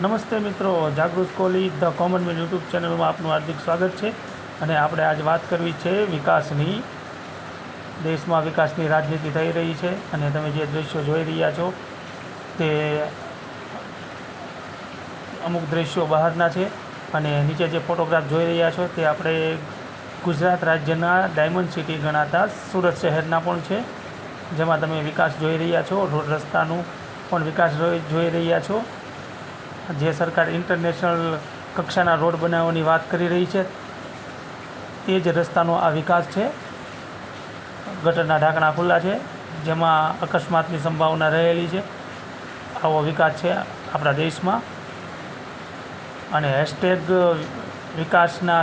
નમસ્તે મિત્રો, Jagrut Kohli, the common man YouTube ચેનલમાં આપનું હાર્દિક સ્વાગત છે. અને આપણે આજ વાત કરવી છે વિકાસની, દેશમાં વિકાસની રાજનીતિ થઈ રહી છે. અને તમે જે દ્રશ્યો જોઈ રહ્યા છો તે અમુક દૃશ્યો બહારના છે. અને નીચે જે ફોટોગ્રાફ જોઈ રહ્યા છો તે આપણે ગુજરાત રાજ્યના ડાયમંડ સિટી ગણાતા સુરત શહેરના પણ છે. જેમાં તમે વિકાસ જોઈ રહ્યા છો, રોડ રસ્તાનું પણ વિકાસ જોઈ રહ્યા છો. જે સરકાર ઇન્ટરનેશનલ કક્ષાના રોડ બનાવવાની વાત કરી રહી છે તે જ રસ્તાનો આ વિકાસ છે. ગટરના ઢાંકણા ખુલ્લા છે, જેમાં અકસ્માતની સંભાવના રહેલી છે. આવો વિકાસ છે આપણા દેશમાં. અને હેશટેગ વિકાસના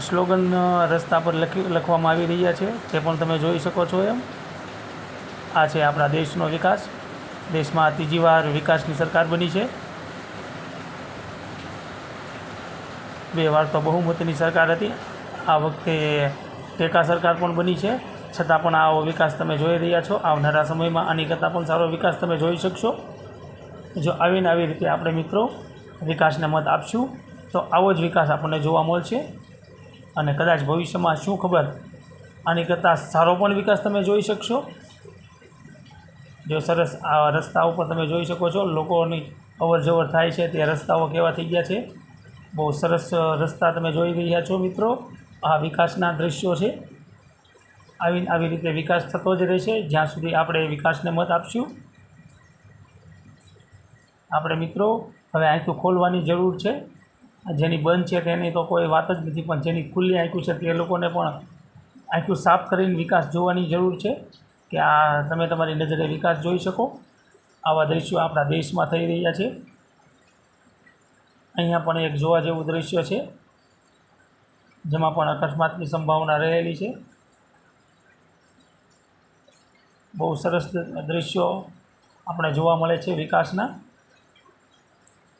સ્લોગન રસ્તા પર લખી, લખવામાં આવી રહ્યા છે, તે પણ તમે જોઈ શકો છો એમ. આ છે આપણા દેશનો વિકાસ. દેશમાં ત્રીજી વાર વિકાસની સરકાર બની છે. બે વાર તો બહુમતીની સરકાર હતી. આ વખતે ટેકા સરકાર પણ બની છે. છતાં પણ આવો વિકાસ તમે જોઈ રહ્યા છો. આવનારા સમયમાં આની કરતાં પણ સારો વિકાસ તમે જોઈ શકશો. જો આવીને આવી રીતે આપણે મિત્રો વિકાસને મત આપશું, તો આવો જ વિકાસ આપણને જોવા મળશે. અને કદાચ ભવિષ્યમાં શું ખબર? આની કરતાં સારો પણ વિકાસ તમે જોઈ શકશો. જો સરસ આ રસ્તા ઉપર તમે જોઈ શકો છો, લોકોની અવર જવર થાય છે તે રસ્તાઓ કેવા થઈ ગયા છે. બહુ સરસ રસ્તા તમે જોઈ રહ્યા છો મિત્રો. આ વિકાસના દૃશ્યો છે. આવી આવી રીતે વિકાસ થતો જ રહેશે. જ્યાં સુધી આપણે વિકાસને મત આપશું. આપણે મિત્રો, હવે આંખું ખોલવાની જરૂર છે. જેની બંધ છે તેની તો કોઈ વાત જ નથી, પણ જેની ખુલ્લી આંખું છે તે લોકોને પણ આંખું સાફ કરીને વિકાસ જોવાની જરૂર છે. કે આ તમે તમારી નજરે વિકાસ જોઈ શકો. આવા દ્રશ્યો આપણા દેશમાં થઈ રહ્યા છે. અહીંયા પણ એક જોવા જેવું દૃશ્ય છે, જેમાં પણ અકસ્માતની સંભાવના રહેલી છે. બહુ સરસ દૃશ્યો આપણે જોવા મળે છે વિકાસના.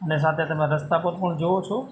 અને સાથે તમે રસ્તા પર પણ જુઓ છો.